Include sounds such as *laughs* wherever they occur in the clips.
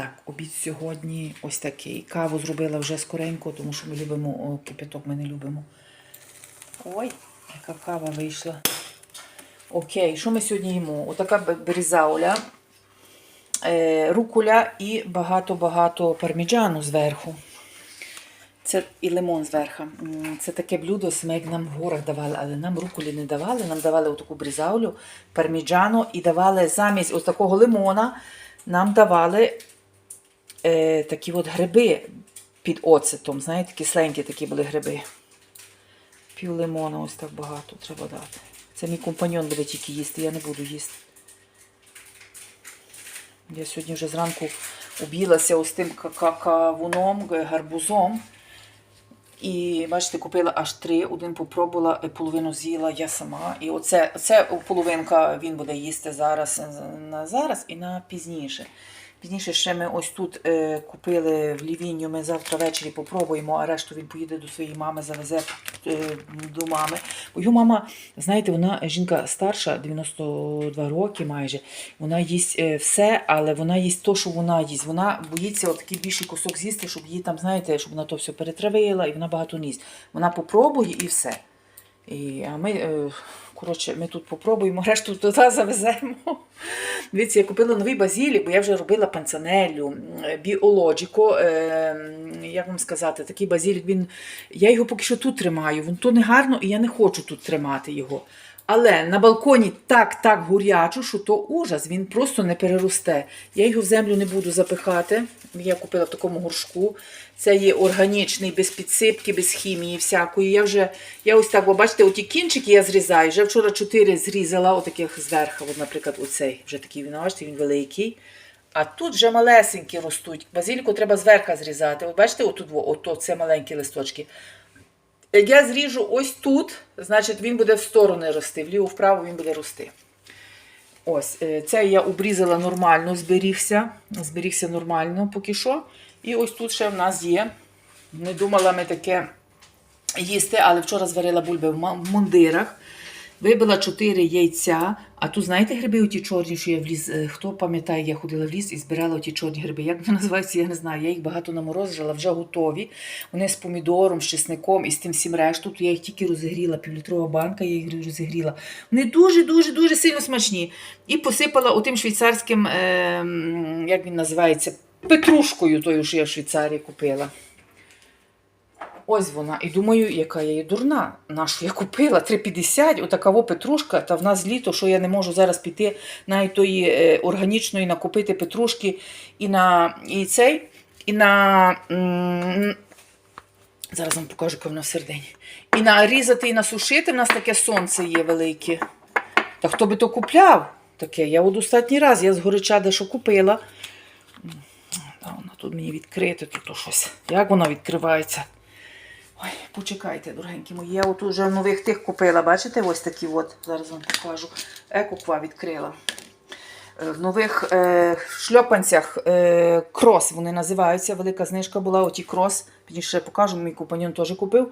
Так, обід сьогодні ось такий. Каву зробила вже скоренько, тому що ми любимо о, кипяток, ми не любимо. Ой, яка кава вийшла. Окей, що ми сьогодні їмо? Отака берізауля, е, рукуля і багато-багато парміджану зверху. Це і лимон зверху. Це таке блюдо, як нам в горах давали, але нам руколі не давали. Нам давали отаку брізаулю, парміджану і давали замість ось такого лимона, нам давали е, такі от гриби під оцетом. Знаєте, кисленькі такі були гриби. Пів лимона ось так багато треба дати. Це мій компаньон буде тільки їсти, я не буду їсти. Я сьогодні вже зранку об'їлася ось тим ка- кавуном, гарбузом. І бачите, купила аж три, один попробувала, е, половину з'їла я сама. І оце, це половинка він буде їсти зараз е, на зараз і на пізніше. Пізніше ще ми ось тут е, купили в Лівінню, ми завтра ввечері попробуємо, а решту він поїде до своєї мами, завезе е, до мами. Бо його мама, знаєте, вона жінка старша, 92 роки майже. Вона їсть е, все, але вона їсть то, що вона їсть. Вона боїться отакий більший кусок з'їсти, щоб її там, знаєте, щоб вона то все перетравила і вона багато не їсть. Вона попробує і все. І, а ми, е, коротше, ми тут попробуємо, *laughs* решту туди завеземо. Дивіться, я купила новий базілік, бо я вже робила панцанелю, біологіко. Е, як вам сказати, такий базілік, він, я його поки що тут тримаю. Він то не гарно, і я не хочу тут тримати його. Але на балконі так так гурячо, що то ужас, він просто не переросте. Я його в землю не буду запихати. Я купила в такому горшку. Це є органічний, без підсипки, без хімії всякої. Я вже, я ось так, ви бачите, оті кінчики я зрізаю. Вже вчора чотири зрізала, отаких зверху. От, наприклад, оцей вже такий він, бачите, він великий. А тут вже малесенькі ростуть. Базиліку треба зверху зрізати. От бачите, отут, ото, це маленькі листочки. Я зріжу ось тут, значить він буде в сторони рости, вліво-вправо він буде рости. Ось, е, це я обрізала нормально, зберігся. Зберігся нормально поки що. І ось тут ще в нас є. Не думала ми таке їсти, але вчора зварила бульби в мундирах. Вибила 4 яйця. А тут, знаєте, гриби оті чорні, що я в ліс. е, Хто пам'ятає, я ходила в ліс і збирала оті чорні гриби. Як вони *laughs* називаються, я не знаю. Я їх багато наморозила, вже готові. Вони з помідором, з чесником і з тим всім решту. То я їх тільки розігріла, півлітрова банка, я їх розігріла. Вони дуже-дуже дуже сильно смачні. І посипала отим швейцарським, е, як він називається, петрушкою, тою, що я в Швейцарії купила. Ось вона. І думаю, яка я є дурна. Нашу я купила 3,50, отакаво петрушка, та в нас літо, що я не можу зараз піти навіть тої е, органічної накупити петрушки і на і цей, і на. Зараз вам покажу, яка вона всередині. І нарізати, і насушити. В нас таке сонце є велике. Та хто би то купляв? Таке. Я от останній раз я з горича дещо купила. Та вона тут мені відкрити, тут щось. Як вона відкривається? Ой, почекайте, дорогенькі мої. Я от уже нових тих купила, бачите, ось такі от. Зараз вам покажу. Екоква відкрила. Е, В нових е, шльопанцях е, крос вони називаються. Велика знижка була, оті крос. Пізніше покажу, мій компаньон теж купив.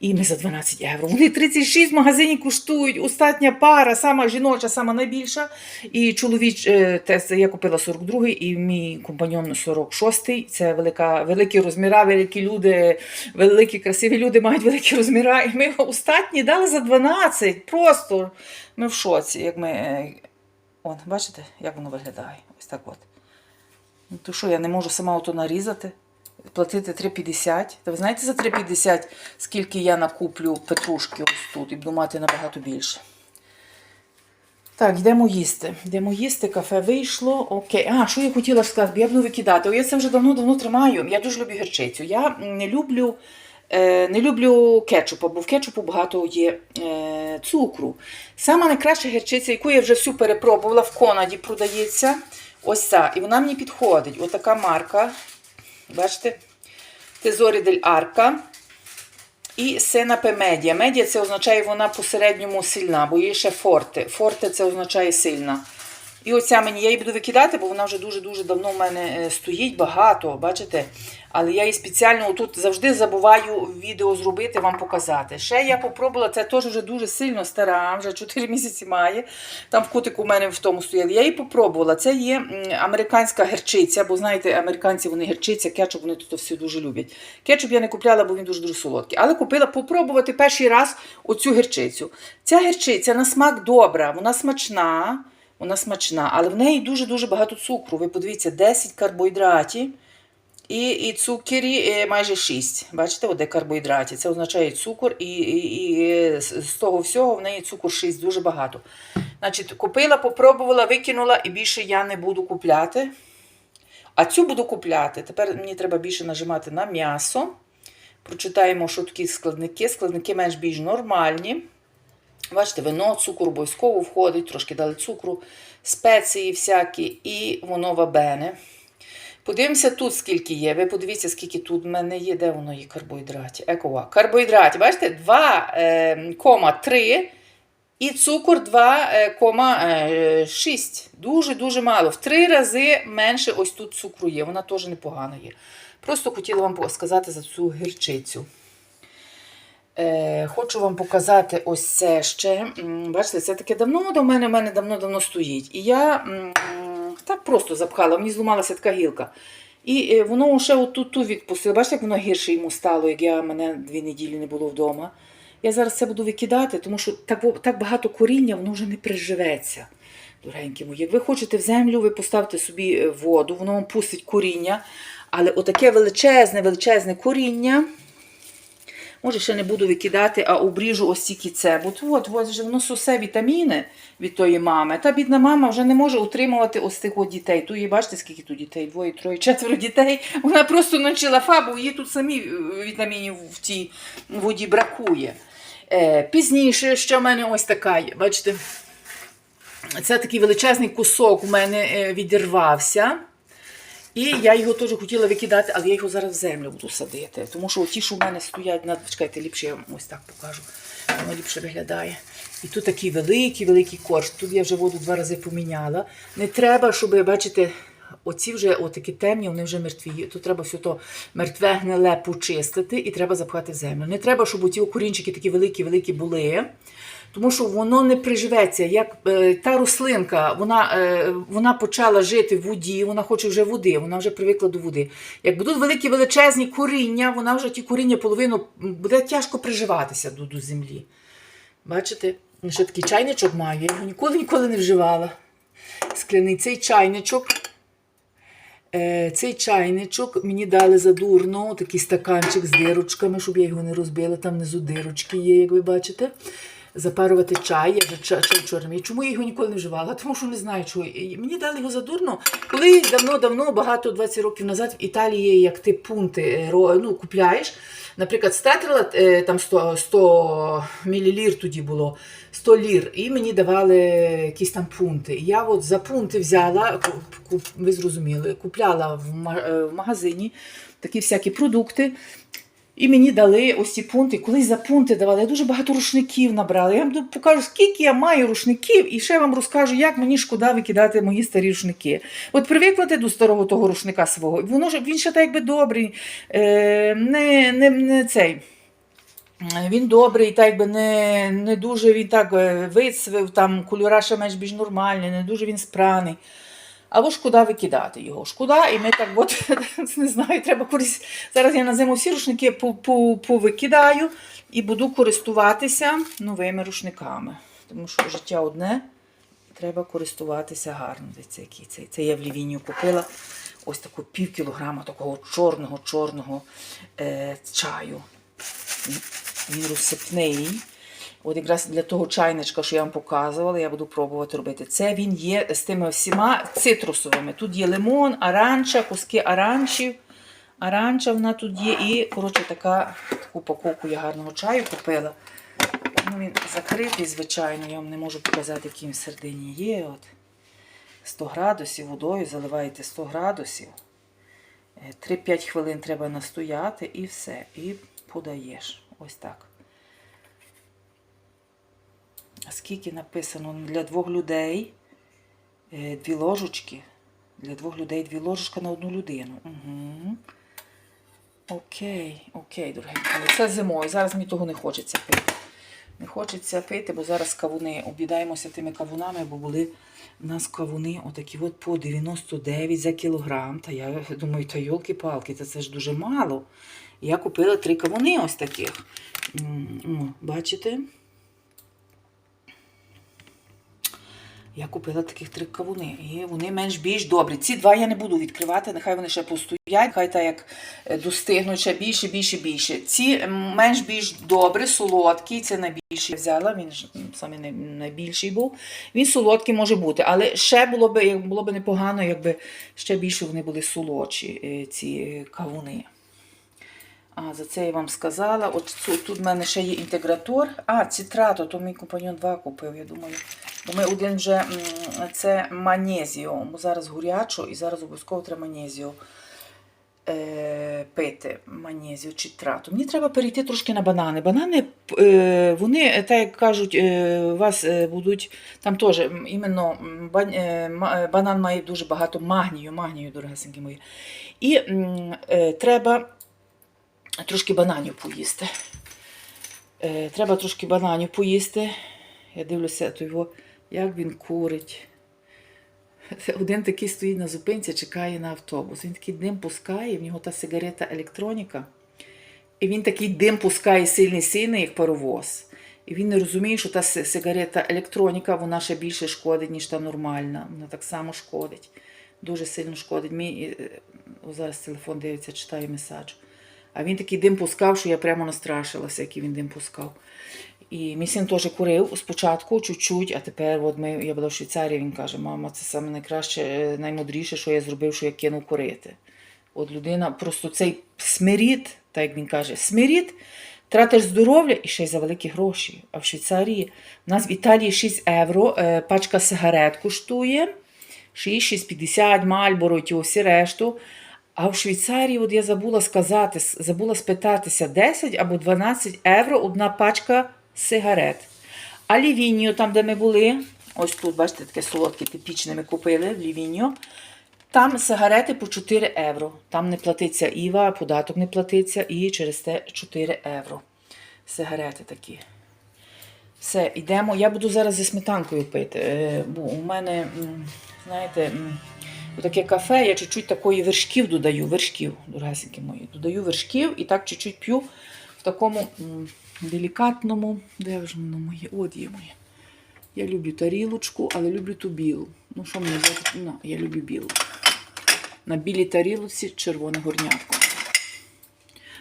І ми за 12 євро. Вони 36 в магазині коштують. Остатня пара, сама жіноча, сама найбільша. І чоловіч, е, те, я купила 42-й, і мій компаньон 46-й. Це велика, великі розміра, великі люди, великі красиві люди мають великі розміра. І ми остатні дали за 12. Просто ми в шоці, як ми. От, бачите, як воно виглядає? Ось так от. Ну, то що, я не можу сама ото нарізати, платити 3,50. Та ви знаєте за 3,50, скільки я накуплю петрушки ось тут і буду мати набагато більше. Так, йдемо їсти. Йдемо їсти, кафе вийшло. Окей. А, що я хотіла сказати, бо я буду викидати. О, я це вже давно-давно тримаю. Я дуже люблю гірчицю. Я не люблю, не люблю кетчупа, бо в кетчупу багато є е, цукру. Сама найкраща гірчиця, яку я вже всю перепробувала, в Конаді продається. Ось ця. І вона мені підходить. Ось така марка. Бачите? Тезорі дель Арка. І сенапе медіа. Медіа це означає, вона посередньому сильна, бо є ще форте. Форте це означає сильна. І оця мені, я її буду викидати, бо вона вже дуже-дуже давно в мене е, стоїть, багато, бачите? Але я її спеціально тут завжди забуваю відео зробити, вам показати. Ще я попробувала, це теж вже дуже сильно стара, вже 4 місяці має. Там в кутику у мене в тому стояли. Я її попробувала. Це є американська герчиця, бо знаєте, американці вони герчиця, кетчуп вони тут все дуже люблять. Кетчуп я не купляла, бо він дуже-дуже солодкий. Але купила попробувати перший раз оцю герчицю. Ця герчиця на смак добра, вона смачна. Вона смачна, але в неї дуже-дуже багато цукру. Ви подивіться, 10 карбоїдратів і, і цукері е, майже 6. Бачите, де карбоїдраті. Це означає цукор, і, і, і е, з того всього в неї цукор 6, дуже багато. Значить, купила, попробувала, викинула і більше я не буду купляти. А цю буду купляти. Тепер мені треба більше нажимати на м'ясо. Прочитаємо, що такі складники. Складники менш більш нормальні. Бачите, вино, цукор обов'язково входить, трошки дали цукру, спеції всякі, і воно вабене. Подивимося тут, скільки є. Ви подивіться, скільки тут в мене є. Де воно є карбоїдратів? Екова. Карбоїдраті, бачите, 2,3 і цукор е, 2,6. Дуже-дуже мало. В три рази менше ось тут цукру є. Вона теж непогана є. Просто хотіла вам сказати за цю гірчицю. Е, хочу вам показати ось це ще. Бачите, це таке давно до мене, в мене давно-давно стоїть. І я так просто запхала, мені зламалася така гілка. І е, воно ще отут ту відпустило. Бачите, як воно гірше йому стало, як я мене дві неділі не було вдома. Я зараз це буду викидати, тому що так, так багато коріння, воно вже не приживеться. Дорогенькі мої. Як ви хочете в землю, ви поставте собі е, воду, воно вам пустить коріння. Але отаке величезне, величезне коріння. Може, ще не буду викидати, а обріжу ось тільки це. Бо от, от вже воно сосе вітаміни від тої мами. Та бідна мама вже не може утримувати ось тих дітей. Тут бачите, скільки тут дітей? Двоє, троє, четверо дітей. Вона просто навчила фабу, їй тут самі е, вітамінів в тій воді бракує. Е, пізніше, що в мене ось така є, бачите, це такий величезний кусок у мене е, відірвався. І я його теж хотіла викидати, але я його зараз в землю буду садити. Тому що ті, що в мене стоять, на... чекайте, ліпше я вам ось так покажу. Воно ліпше виглядає. І тут такий великий, великий корж. Тут я вже воду два рази поміняла. Не треба, щоб, бачите, оці вже отакі темні, вони вже мертві. Тут треба все то мертве гниле почистити і треба запхати землю. Не треба, щоб оці окорінчики такі великі-великі були. Тому що воно не приживеться. Як е, та рослинка, вона, е, вона почала жити в воді, вона хоче вже води, вона вже привикла до води. Як будуть великі величезні коріння, вона вже ті коріння половину буде тяжко приживатися до, до землі. Бачите? Ще такий чайничок маю, я його ніколи ніколи не вживала. Скляний цей чайничок. Е, цей чайничок мені дали задурно, такий стаканчик з дирочками, щоб я його не розбила. Там внизу дирочки є, як ви бачите. Запарувати чай, я вже чай, чорний. Чому я його ніколи не вживала? Тому що не знаю, чого. Мені дали його задурно. Коли давно-давно, багато 20 років назад в Італії, як ти пункти е, ну, купляєш, наприклад, стетрила е, там 100, 100 мл тоді було, 100 лір, і мені давали якісь там пункти. Я от за пункти взяла, ви зрозуміли, купляла е, в магазині такі всякі продукти. І мені дали ось ці пункти. Колись за пункти давали. Я дуже багато рушників набрала. Я вам покажу, скільки я маю рушників, і ще вам розкажу, як мені шкода викидати мої старі рушники. От привикла до старого того рушника свого. Воно ж він ще так якби добрий, е, не, не, не цей. Він добрий, так якби не, не дуже він так е, вицвив, там кольора ще менш більш нормальні, не дуже він спраний. Або шкода викидати його. Шкода, і ми так от *laughs* не знаю, треба користь. Зараз я на зиму всі рушники по- по- повикидаю і буду користуватися новими рушниками. Тому що життя одне, треба користуватися гарно. Який цей. Це я в Лівінію купила ось таку пів кілограма такого чорного-чорного е, чаю. Він розсипний. От якраз для того чайничка, що я вам показувала, я буду пробувати робити. Це він є з тими всіма цитрусовими. Тут є лимон, аранча, куски аранчів. Аранча вона тут є. І, коротше, така таку упаковку я гарного чаю купила. Ну, він закритий, звичайно, я вам не можу показати, який він всередині є. От 100 градусів водою заливаєте 100 градусів. Е, 3-5 хвилин треба настояти і все. І подаєш. Ось так. Скільки написано для двох людей Е, Дві ложечки. Для двох людей дві ложечка на одну людину. Угу. Окей, окей, дорогенькі. мої. Це зимою. Зараз мені того не хочеться пити. Не хочеться пити, бо зараз кавуни. Обідаємося тими кавунами, бо були в нас кавуни отакі от по 99 за кілограм. Та я думаю, та йолки-палки, та це ж дуже мало. Я купила три кавуни ось таких. О, Бачите? Я купила таких три кавуни. І вони менш більш добрі. Ці два я не буду відкривати, нехай вони ще постоять, хай так як е, достигнуть ще більше, більше, більше. Ці менш більш добрі, солодкі. Це найбільший я взяла, він ж саме найбільший був. Він солодкий може бути, але ще було б, було б непогано, якби ще більше вони були солодші, е, ці е, кавуни. А, за це я вам сказала. От цу- тут в мене ще є інтегратор. А, цитрато, то мій компаньон два купив, я думаю. Бо ми один вже це манезіо. Бо зараз горячо і зараз обов'язково треба манезіо е, пити. Манезіо, цитрато. Мені треба перейти трошки на банани. Банани, е, вони, так як кажуть, е, у вас е, будуть там теж іменно бан- е, е, банан має дуже багато магнію, магнію, дорогесенькі мої. І е, треба трошки бананів поїсти. Е, треба трошки бананів поїсти. Я дивлюся, то його, як він курить. Один такий стоїть на зупинці, чекає на автобус. Він такий дим пускає, в нього та сигарета електроніка. І він такий дим пускає сильний сильний, як паровоз. І він не розуміє, що та сигарета електроніка, вона ще більше шкодить, ніж та нормальна. Вона так само шкодить. Дуже сильно шкодить. Мій е, о, зараз телефон дивиться, читає меседж. А він такий дим пускав, що я прямо настрашилася, який він дим пускав. І мій син теж курив спочатку чуть-чуть, а тепер от ми, я була в Швейцарії, він каже, мама, це саме найкраще, е, наймудріше, що я зробив, що я кинув курити. От людина, просто цей смирід, так як він каже, смирід, тратиш здоров'я і ще й за великі гроші. А в Швейцарії, в нас в Італії 6 євро, е, пачка сигарет коштує, 6, 6,50, Мальборо ті всі решту. А в Швейцарії, от я забула сказати, забула спитатися 10 або 12 євро одна пачка сигарет. А Лівіньо, там, де ми були, ось тут, бачите, таке солодке типічне ми купили в Лівіньо. Там сигарети по 4 євро. Там не платиться Іва, податок не платиться, і через те 4 євро. Сигарети такі. Все, йдемо. Я буду зараз зі сметанкою пити. е, Бо у мене, знаєте, таке кафе, я чуть-чуть такої вершків додаю, вершків, дорогесенькі мої. Додаю вершків і так чуть-чуть п'ю в такому делікатному. Де вже воно моє? От є моє. Я люблю тарілочку, але люблю ту білу. Ну, що мені взяти? Ну, я люблю білу. На білій тарілці червоне горнятко.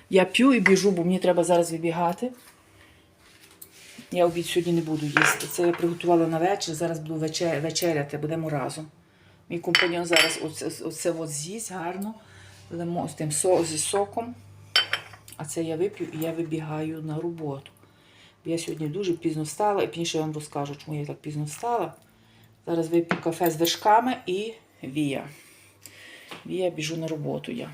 Я п'ю і біжу, бо мені треба зараз вибігати. Я обід сьогодні не буду їсти. Це я приготувала на вечір, зараз буду вечеряти, будемо разом. Мій компаньон зараз оце, з'їсть гарно, лимо, з тим зі соком. А це я вип'ю і я вибігаю на роботу. Бо Я сьогодні дуже пізно встала, і пізніше я вам розкажу, чому я так пізно встала. Зараз вип'ю кафе з вершками і вія. Вія біжу на роботу я.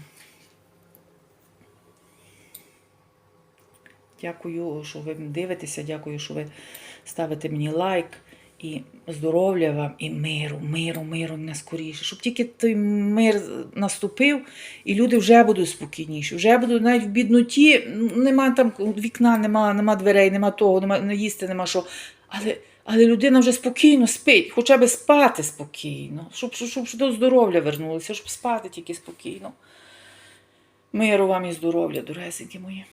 Дякую, що ви дивитеся, дякую, що ви ставите мені лайк. І здоров'я вам, і миру, миру, миру скоріше. Щоб тільки той мир наступив, і люди вже будуть спокійніші. Вже будуть навіть в бідноті, нема там вікна, нема, нема дверей, нема того, нема не їсти, нема що. Але, але людина вже спокійно спить, хоча б спати спокійно, щоб, щоб, щоб, до здоров'я вернулося, щоб спати тільки спокійно. Миру вам і здоров'я, дорогесенькі мої.